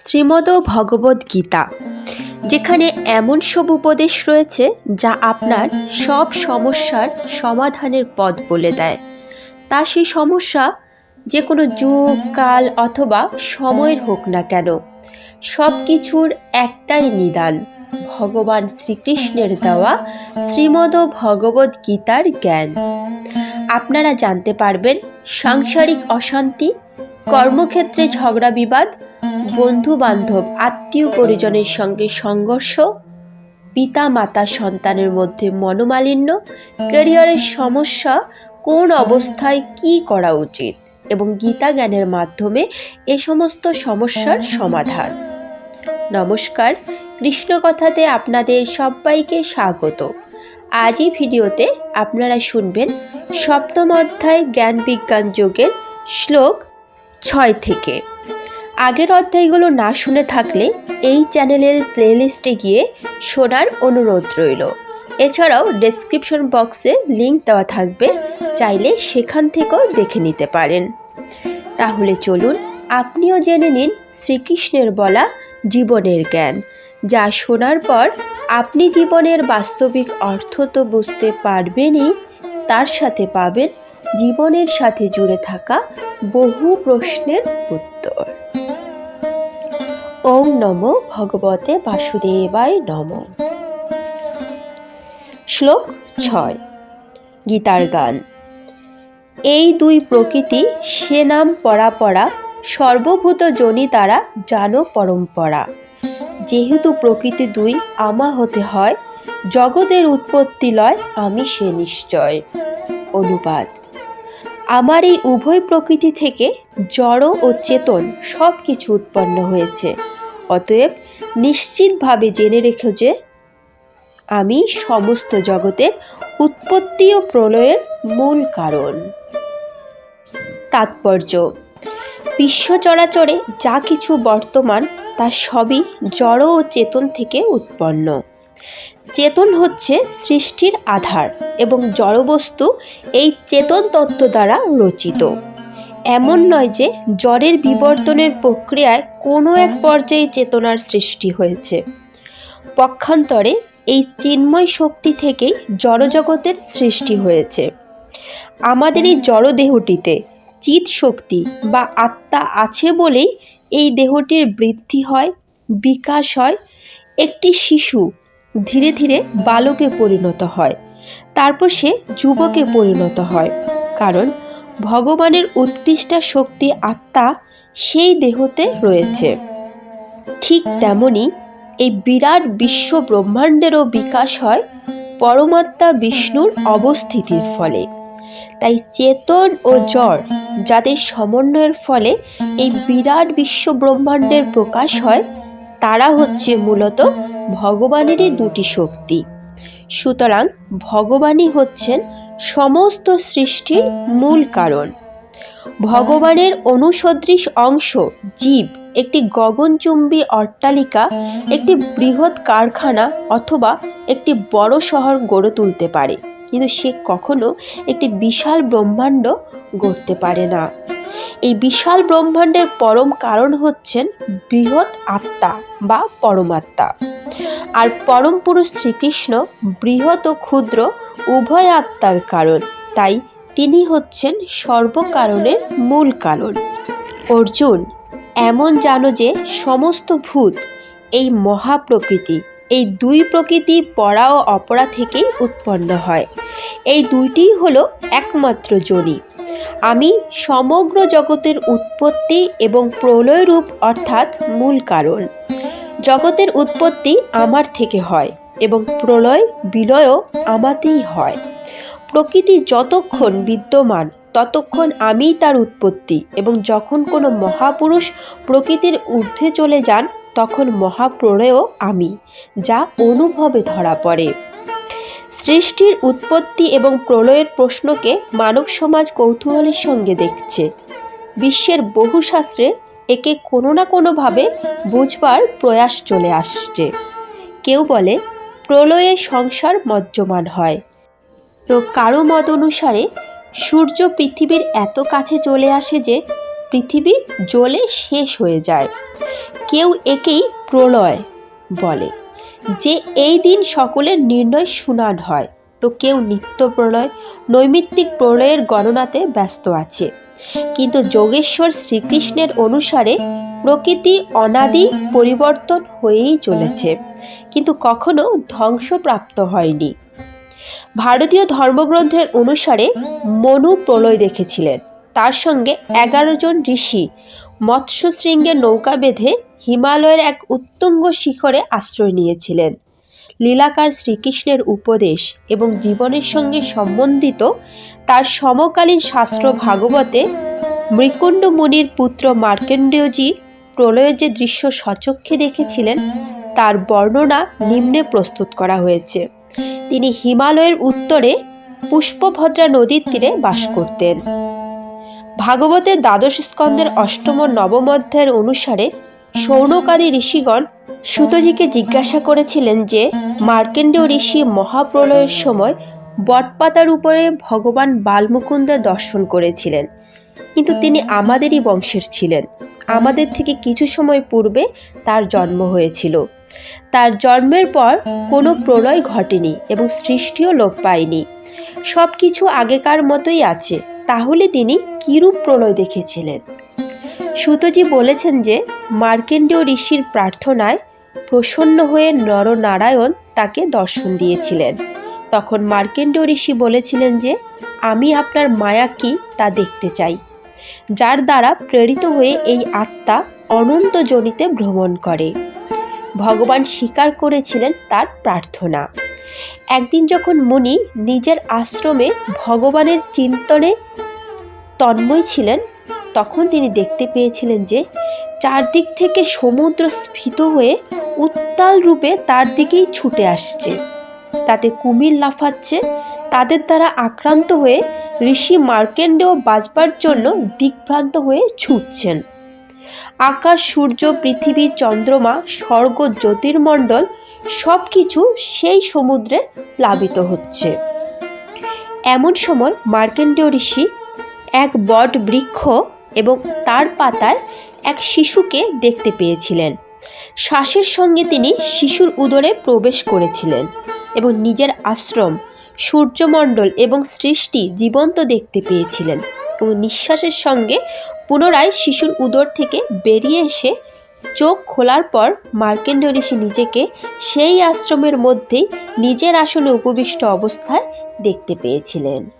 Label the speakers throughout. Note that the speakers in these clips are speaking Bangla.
Speaker 1: শ্রীমদ ভগবদ গীতা, যেখানে এমন সব উপদেশ রয়েছে যা আপনার সব সমস্যার সমাধানের পথ বলে দেয়। তা সেই সমস্যা যে কোনো যুগ, কাল অথবা সময়ের হোক না কেন, সব কিছুর একটাই নিদান, ভগবান শ্রীকৃষ্ণের দেওয়া শ্রীমদ ভগবদ গীতার জ্ঞান। আপনারা জানতে পারবেন সাংসারিক অশান্তি, কর্মক্ষেত্রে ঝগড়া বিবাদ বন্ধু বান্ধব আত্মীয় পরিজনের সঙ্গে সংঘর্ষ পিতা মাতা সন্তানের মধ্যে মনোমালিন্য, ক্যারিয়ারের সমস্যা, কোন অবস্থায় কি করা উচিত এবং গীতা জ্ঞানের মাধ্যমে এ সমস্ত সমস্যার সমাধান। নমস্কার, কৃষ্ণকথাতে আপনাদের সবাইকে স্বাগত। আজ এই ভিডিওতে আপনারা শুনবেন সপ্তম অধ্যায় জ্ঞান বিজ্ঞান যোগের শ্লোক ছয় থেকে। আগের অধ্যায়গুলো না শুনে থাকলে এই চ্যানেলের প্লেলিস্টে গিয়ে শোনার অনুরোধ রইল। এছাড়াও ডেসক্রিপশন বক্সে লিংক দেওয়া থাকবে, চাইলে সেখান থেকেও দেখে নিতে পারেন। তাহলে চলুন আপনিও জেনে নিন শ্রীকৃষ্ণের বলা জীবনের জ্ঞান, যা শোনার পর আপনি জীবনের বাস্তবিক অর্থ তো বুঝতে পারবেনই, তার সাথে পাবেন জীবনের সাথে জুড়ে থাকা বহু প্রশ্নের উত্তর। ওম নম ভগবতে বাসুদেবায় নম। শ্লোক ছয়, গীতার গান। এই দুই প্রকৃতি সে নাম পরা পরা সর্বভূত জনি তারা জানো পরম্পরা। যেহেতু প্রকৃতি দুই আমা হতে হয়, জগতের উৎপত্তি লয় আমি সে নিশ্চয়। অনুবাদ, আমার এই উভয় প্রকৃতি থেকে জড় ও চেতন সব কিছু উৎপন্ন হয়েছে। অতএব নিশ্চিতভাবে জেনে রেখো যে আমি সমস্ত জগতের উৎপত্তি ও প্রলয়ের মূল কারণ। তাৎপর্য, বিশ্ব চরাচরে যা কিছু বর্তমান, তা সবই জড় ও চেতন থেকে উৎপন্ন। চেতন হচ্ছে সৃষ্টির আধার এবং জড়বস্তু এই চেতন তত্ত্ব দ্বারা রচিত। এমন নয় যে জ্বরের বিবর্তনের প্রক্রিয়ায় কোনো এক পর্যায়ে চেতনার সৃষ্টি হয়েছে। পক্ষান্তরে এই চিন্ময় শক্তি থেকেই জড়জগতের সৃষ্টি হয়েছে। আমাদের এই জড়দেহটিতে চিত শক্তি বা আত্মা আছে বলেই এই দেহটির বৃদ্ধি হয়, বিকাশ হয়। একটি শিশু ধীরে ধীরে বালকে পরিণত হয়, তারপর সে যুবকে পরিণত হয়। কারণ ভগবানের উৎকৃষ্টা শক্তি আত্মা সেই দেহতে রয়েছে। ঠিক তেমনি এই বিরাট বিশ্ব ব্রহ্মাণ্ডেরও বিকাশ হয় পরমাত্মা বিষ্ণুর অবস্থিতির ফলে। তাই চেতন ও জড় যাদের সমন্বয়ের ফলে এই বিরাট বিশ্ব ব্রহ্মাণ্ডের প্রকাশ হয়, তারা হচ্ছে মূলত ভগবানেরই দুটি শক্তি। সুতরাং ভগবানই হচ্ছেন সমস্ত সৃষ্টির মূল কারণ। ভগবানের অনুসদৃশ অংশ জীব একটি গগনচুম্বী অট্টালিকা, একটি বৃহৎ কারখানা অথবা একটি বড় শহর গড়ে তুলতে পারে। কিন্তু সে কখনো একটি বিশাল ব্রহ্মাণ্ড গড়তে পারে না। এই বিশাল ব্রহ্মাণ্ডের পরম কারণ হচ্ছেন বৃহৎ আত্মা বা পরমাত্মা। আর পরম পুরুষ শ্রীকৃষ্ণ বৃহৎ ও ক্ষুদ্র উভয় আত্মার কারণ, তাই তিনি হচ্ছেন সর্বকারণের মূল কারণ। অর্জুন, এমন জানো যে সমস্ত ভূত, এই মহাপ্রকৃতি, এই দুই প্রকৃতি পরা ও অপরা থেকেই উৎপন্ন হয়। এই দুইটিই হলো একমাত্র জনি। আমি সমগ্র জগতের উৎপত্তি এবং প্রলয় রূপ অর্থাৎ মূল কারণ। জগতের উৎপত্তি আমার থেকে হয় এবং প্রলয়, বিলয়ও আমাতেই হয়। প্রকৃতি যতক্ষণ বিদ্যমান, ততক্ষণ আমিই তার উৎপত্তি এবং যখন কোনো মহাপুরুষ প্রকৃতির ঊর্ধ্বে চলে যান, তখন মহাপ্রলয়ও আমি, যা অনুভবে ধরা পড়ে। সৃষ্টির উৎপত্তি এবং প্রলয়ের প্রশ্নকে মানব সমাজ কৌতূহলের সঙ্গে দেখছে। বিশ্বের বহু শাস্ত্রে একে কোনো না কোনোভাবে বুঝবার প্রয়াস চলে আসছে। কেউ বলে, প্রলয়ে সংসার মজ্জমান হয়। তো কারও মত অনুসারে, সূর্য পৃথিবীর এত কাছে চলে আসে যে, পৃথিবী জ্বলে শেষ হয়ে যায়। কেউ একেই প্রলয় বলে। যে এই দিন সকলের নির্ণয় শুনান হয়। তো কেউ নিত্য প্রলয়, নৈমিত্তিক প্রলয়ের গণনাতে ব্যস্ত আছে। কিন্তু যোগেশ্বর শ্রীকৃষ্ণের অনুসারে প্রকৃতি অনাদি পরিবর্তন হয়েই চলেছে। কিন্তু কখনো ধ্বংসপ্রাপ্ত হয়নি। ভারতীয় ধর্মগ্রন্থের অনুসারে মনু প্রলয় দেখেছিলেন। তার সঙ্গে এগারো জন ঋষি মৎস্যশৃঙ্গের নৌকা বেঁধে হিমালয়ের এক উত্তুঙ্গ শিখরে আশ্রয় নিয়েছিলেন। লীলাকার শ্রীকৃষ্ণের উপদেশ এবং জীবনের সঙ্গে সম্বন্ধিত তার সমকালীন শাস্ত্র ভাগবতে মৃকুণ্ড মুনির পুত্র মার্কেন্ডেয়জি প্রলয়ের যে দৃশ্য সচক্ষে দেখেছিলেন, তার বর্ণনা নিম্নে প্রস্তুত করা হয়েছে। তিনি হিমালয়ের উত্তরে পুষ্পভদ্রা নদীর তীরে বাস করতেন। ভাগবতের দ্বাদশ স্কন্ধের অষ্টম নবম অধ্যায়ের অনুসারে সৌনকাদি ঋষিগণ সুতজিকে জিজ্ঞাসা করেছিলেন যে, মার্কেন্ডীয় ঋষি মহাপ্রলয়ের সময় বটপাতার উপরে ভগবান বালমুকুন্দের দর্শন করেছিলেন। কিন্তু তিনি আমাদেরই বংশের ছিলেন। আমাদের থেকে কিছু সময় পূর্বে তার জন্ম হয়েছিল। তার জন্মের পর কোনো প্রলয় ঘটেনি এবং সৃষ্টিও লোপ পায়নি। সব কিছু আগেকার মতোই আছে। তাহলে তিনি কিরূপ প্রলয় দেখেছিলেন? সুতজি বলেছেন যে, মার্কেন্ডীয় ঋষির প্রার্থনায় প্রসন্ন হয়ে নরনারায়ণ তাকে দর্শন দিয়েছিলেন। তখন মার্কেন্ডীয় ঋষি বলেছিলেন যে, আমি আপনার মায়া কি তা দেখতে চাই, যার দ্বারা প্রেরিত হয়ে এই আত্মা অনন্ত জনিতে ভ্রমণ করে। ভগবান স্বীকার করেছিলেন তার প্রার্থনা। একদিন যখন মুনি নিজের আশ্রমে ভগবানের চিন্তনে তন্ময় ছিলেন তখন তিনি দেখতে পেয়েছিলেন যে চারদিক থেকে সমুদ্র স্ফীত হয়ে উত্তাল রূপে তার দিকেই ছুটে আসছে। তাতে কুমির লাফাচ্ছে, তাদের দ্বারা আক্রান্ত হয়ে ঋষি মার্কেন্ডেও বাঁচবার জন্য দিগ্ভ্রান্ত হয়ে ছুটছেন। আকাশ, সূর্য, পৃথিবী, চন্দ্রমা, স্বর্গ, জ্যোতির্মণ্ডল সব কিছু সেই সমুদ্রে প্লাবিত হচ্ছে। এমন সময় মার্কেন্ডীয় ঋষি এক বট বৃক্ষ এবং তার পাতায় এক শিশুকে দেখতে পেয়েছিলেন। শ্বাসের সঙ্গে তিনি শিশুর উদরে প্রবেশ করেছিলেন এবং নিজের আশ্রম, সূর্যমণ্ডল এবং সৃষ্টি জীবন্ত দেখতে পেয়েছিলেন এবং নিঃশ্বাসের সঙ্গে পুনরায় শিশুর উদর থেকে বেরিয়ে এসে চোখ খোলার পর মার্কেন্ড ঋষি নিজেকে সেই আশ্রমের মধ্যেই নিজের আসনে উপবিষ্ট অবস্থায় দেখতে পেয়েছিলেন।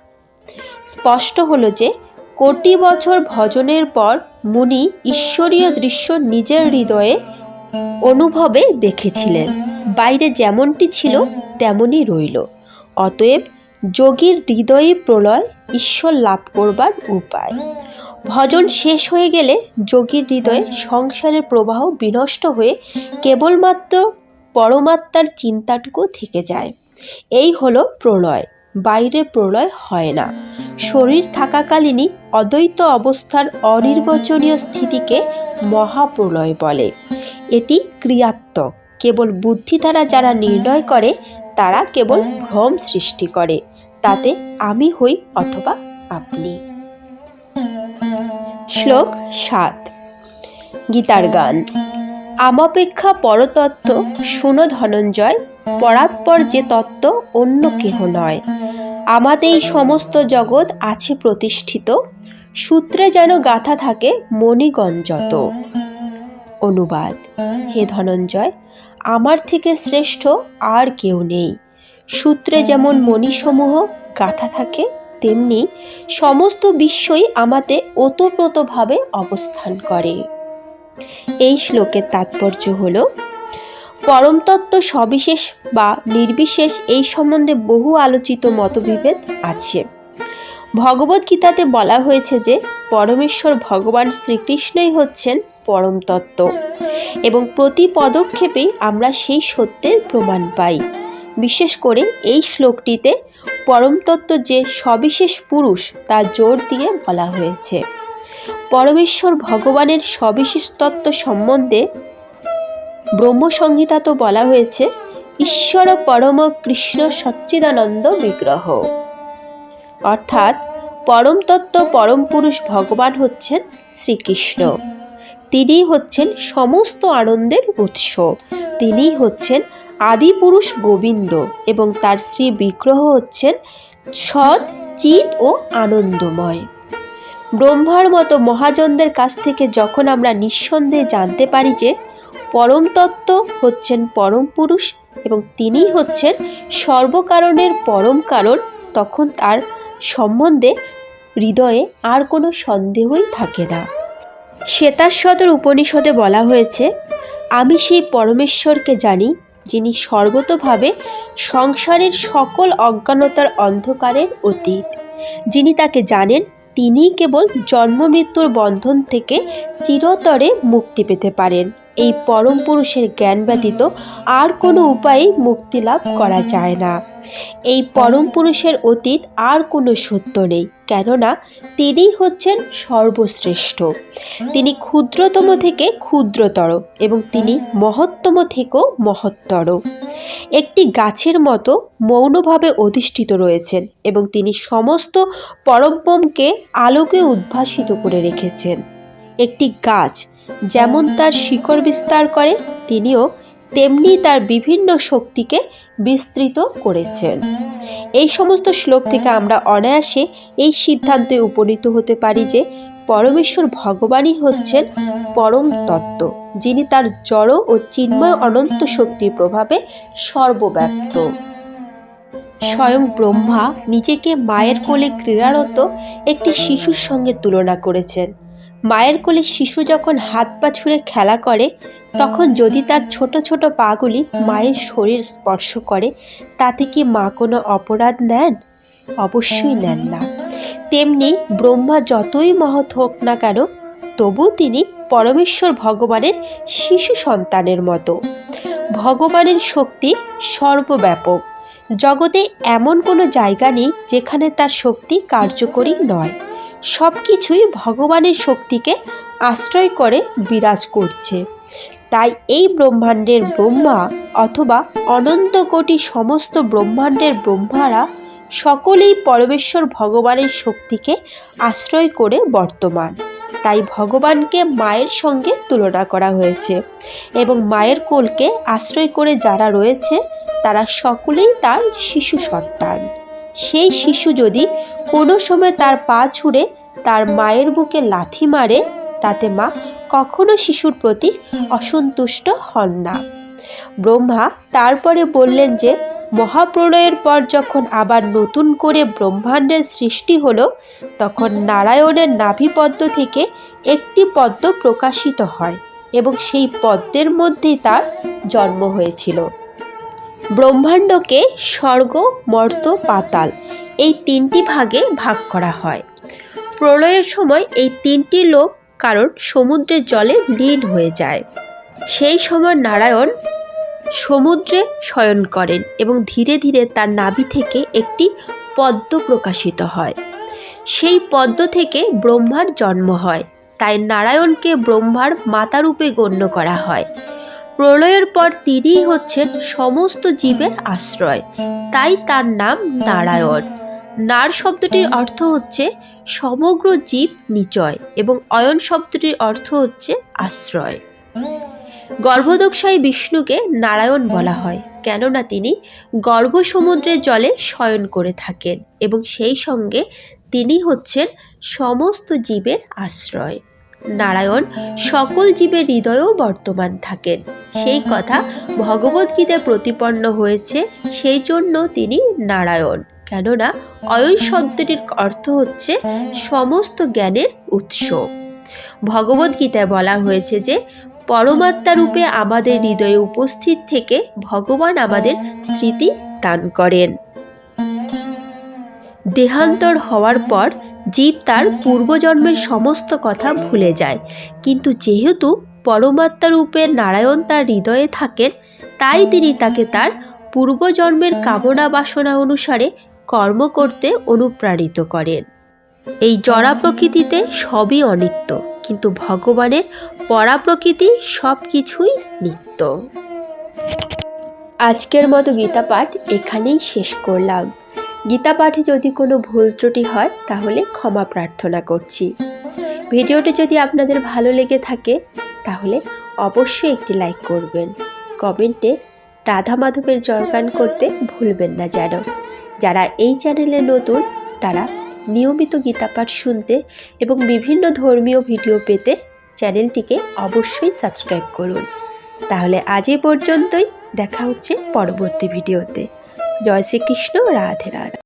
Speaker 1: স্পষ্ট হলো যে কোটি বছর ভজনের পর মুনি ঈশ্বরীয় দৃশ্য নিজের হৃদয়ে অনুভবে দেখেছিলেন। বাইরে যেমনটি ছিল, তেমনই রইল। অতএব যোগীর হৃদয়ে প্রলয় ঈশ্বর লাভ করবার উপায়। ভজন শেষ হয়ে গেলে যোগীর হৃদয়ে সংসারের প্রবাহ বিনষ্ট হয়ে কেবলমাত্র পরমাত্মার চিন্তাটুকু থেকে যায়। এই হলো প্রলয়। বাইরের প্রলয় হয় না। শরীর থাকাকালীনই অদ্বৈত অবস্থার অনির্বচনীয় স্থিতিকে মহাপ্রলয় বলে। এটি ক্রিয়াত্মক। কেবল বুদ্ধি দ্বারা যারা নির্ণয় করে, তারা কেবল ভ্রম সৃষ্টি করে। তাতে আমি হই অথবা আপনি। শ্লোক সাত। গীতার গান। আমাপেক্ষা পরতত্ত্ব, শুনো ধনঞ্জয় পরাৎপর যে তত্ত্ব অন্য কেহ নয়। আমাদের এই সমস্ত জগৎ আছে প্রতিষ্ঠিত, সূত্রে যেন গাথা থাকে মণিগঞ্জত অনুবাদ, হে ধনঞ্জয়, আমার থেকে শ্রেষ্ঠ আর কেউ নেই। সূত্রে যেমন মণিসমূহ গাথা থাকে, তেমনি সমস্ত বিশ্বই আমাতে ওতপ্রোতভাবে অবস্থান করে। এই শ্লোকের তাৎপর্য হল পরমতত্ত্ব সবিশেষ বা নির্বিশেষ এই সম্বন্ধে বহু আলোচিত মতবিভেদ আছে। ভগবদ্গীতাতে বলা হয়েছে যে, পরমেশ্বর ভগবান শ্রীকৃষ্ণই হচ্ছেন পরমতত্ত্ব এবং প্রতি পদক্ষেপেই আমরা সেই সত্যের প্রমাণ পাই। বিশেষ করে এই শ্লোকটিতে পরমতত্ত্ব যে সবিশেষ পুরুষ, তা জোর দিয়ে বলা হয়েছে। পরমেশ্বর ভগবানের সবিশেষ তত্ত্ব সম্বন্ধে ব্রহ্মসংহিতা তো বলা হয়েছে, ঈশ্বর পরম কৃষ্ণ সচ্চিদানন্দ বিগ্রহ। অর্থাৎ পরম তত্ত্ব, পরম পুরুষ ভগবান হচ্ছেন শ্রীকৃষ্ণ। তিনিই হচ্ছেন সমস্ত আনন্দের উৎস। তিনিই হচ্ছেন আদিপুরুষ গোবিন্দ এবং তার শ্রী বিগ্রহ হচ্ছেন সৎ চিত ও আনন্দময়। ব্রহ্মার মতো মহাজনদের কাছ থেকে যখন আমরা নিঃসন্দেহে জানতে পারি যে পরম তত্ত্ব হচ্ছেন পরম পুরুষ এবং তিনিই হচ্ছেন সর্বকারণের পরম কারণ, তখন তার সম্বন্ধে হৃদয়ে আর কোনো সন্দেহই থাকে না। শ্বেতাশ্বতর উপনিষদে বলা হয়েছে, আমি সেই পরমেশ্বরকে জানি, যিনি সর্বতভাবে সংসারের সকল অজ্ঞানতার অন্ধকারের অতীত। যিনি তাকে জানেন তিনিই কেবল জন্ম মৃত্যুর বন্ধন থেকে চিরতরে মুক্তি পেতে পারেন। এই পরম পুরুষের জ্ঞান ব্যতীত আর কোনো উপায়ে মুক্তি লাভ করা যায় না। এই পরম পুরুষের অতীত আর কোনো সত্য নেই, কেননা তিনিই হচ্ছেন সর্বশ্রেষ্ঠ। তিনি ক্ষুদ্রতম থেকে ক্ষুদ্রতর এবং তিনি মহত্তম থেকেও মহত্তর। একটি গাছের মতো মৌনভাবে অধিষ্ঠিত রয়েছেন এবং তিনি সমস্ত পরব্রহ্মকে আলোকে উদ্ভাসিত করে রেখেছেন। একটি গাছ যেমন তার শিকড় বিস্তার করে, তিনিও তেমনি তার বিভিন্ন শক্তিকে বিস্তৃত করেছেন। এই সমস্ত শ্লোক থেকে আমরা অনায়াসে এই সিদ্ধান্তে উপনীত হতে পারি যে পরমেশ্বর ভগবানই হচ্ছেন পরম তত্ত্ব, যিনি তার জড় ও চিন্ময় অনন্ত শক্তির প্রভাবে সর্বব্যাপ্ত। স্বয়ং ব্রহ্মা নিজেকে মায়ের কোলে ক্রীড়ারত একটি শিশুর সঙ্গে তুলনা করেছেন। মায়ের কোলে শিশু যখন হাত পা ছুঁড়ে খেলা করে, তখন যদি তার ছোট ছোট পাগুলি মায়ের শরীর স্পর্শ করে, তাতে কি মা কোনো অপরাধ নেন? অবশ্যই নেন না। তেমনি ব্রহ্মা যতই মহৎ হোক না কেন তবু তিনি পরমেশ্বর ভগবানের শিশু সন্তানের মতো। ভগবানের শক্তি সর্বব্যাপক। জগতে এমন কোনো জায়গা নেই যেখানে তার শক্তি কার্যকরী নয়। সব কিছুই ভগবানের শক্তিকে আশ্রয় করে বিরাজ করছে। তাই এই ব্রহ্মাণ্ডের ব্রহ্মা অথবা অনন্ত কোটি সমস্ত ব্রহ্মাণ্ডের ব্রহ্মারা সকলেই পরমেশ্বর ভগবানের শক্তিকে আশ্রয় করে বর্তমান। তাই ভগবানকে মায়ের সঙ্গে তুলনা করা হয়েছে এবং মায়ের কোলকে আশ্রয় করে যারা রয়েছে, তারা সকলেই তার শিশু সন্তান। সেই শিশু যদি কোনো সময় তার পা ছুঁড়ে তার মায়ের বুকে লাথি মারে, তাতে মা কখনো শিশুর প্রতি অসন্তুষ্ট হন না। ব্রহ্মা তারপরে বললেন যে মহাপ্রলয়ের পর যখন আবার নতুন করে ব্রহ্মাণ্ডের সৃষ্টি হলো, তখন নারায়ণের নাভিপদ্ম থেকে একটি পদ্ম প্রকাশিত হয় এবং সেই পদ্মের মধ্যেই তার জন্ম হয়েছিল। ব্রহ্মাণ্ডকে স্বর্গ, মর্ত, পাতাল এই তিনটি ভাগে ভাগ করা হয়। প্রলয়ের সময় এই তিনটি লোক কারণ সমুদ্রের জলে লীন হয়ে যায়। সেই সময় নারায়ণ সমুদ্রে শয়ন করেন এবং ধীরে ধীরে তার নাভি থেকে একটি পদ্ম প্রকাশিত হয়। সেই পদ্ম থেকে ব্রহ্মার জন্ম হয়। তাই নারায়ণকে ব্রহ্মার মাতারূপে গণ্য করা হয়। প্রলয়ের পর তিনিই হচ্ছেন সমস্ত জীবের আশ্রয়। তাই তার নাম নারায়ণ। নার শব্দটির অর্থ হচ্ছে সমগ্র জীব নিচয় এবং অয়ন শব্দটির অর্থ হচ্ছে আশ্রয়। গর্ভদক্ষায় বিষ্ণুকে নারায়ণ বলা হয়, কেননা তিনি গর্ভ সমুদ্রের জলে শয়ন করে থাকেন এবং সেই সঙ্গে তিনি হচ্ছেন সমস্ত জীবের আশ্রয়। নারায়ণ সকল জীবের হৃদয়েও বর্তমান থাকেন। সেই কথা ভগবদ্গীতায় প্রতিপন্ন হয়েছে, সেই জন্য তিনি নারায়ণ। কেননা অয়ন শব্দটির অর্থ হচ্ছে সমস্ত জ্ঞানের উৎস। ভগবদ্গীতায় বলা হয়েছে যে পরমাত্মা রূপে আমাদের হৃদয়ে উপস্থিত থেকে ভগবান আমাদের স্মৃতি দান করেন। দেহান্তর হওয়ার পর জীব তার পূর্বজন্মের সমস্ত কথা ভুলে যায়। কিন্তু যেহেতু পরমাত্মা রূপে নারায়ণ তার হৃদয়ে থাকেন, তাই তিনি তাকে তার পূর্বজন্মের কামনা বাসনা অনুসারে কর্ম করতে অনুপ্রাণিত করেন। এই জড়া প্রকৃতিতে সবই অনিত্য। কিন্তু ভগবানের পরা প্রকৃতি সব কিছুই নিত্য। আজকের মতো গীতা পাঠ এখানেই শেষ করলাম। গীতা পাঠে যদি কোনো ভুল ত্রুটি হয়, তাহলে ক্ষমা প্রার্থনা করছি। ভিডিওটি যদি আপনাদের ভালো লেগে থাকে, তাহলে অবশ্যই একটি লাইক করবেন। কমেন্টে রাধা মাধবের জয়গান করতে ভুলবেন না যেন। যারা এই চ্যানেলে নতুন, তারা নিয়মিত গীতাপাঠ শুনতে এবং বিভিন্ন ধর্মীয় ভিডিও পেতে চ্যানেলটিকে অবশ্যই সাবস্ক্রাইব করুন। তাহলে আজ এ পর্যন্তই, দেখা হচ্ছে পরবর্তী ভিডিওতে। জয় শ্রীকৃষ্ণ, রাধে রাধে।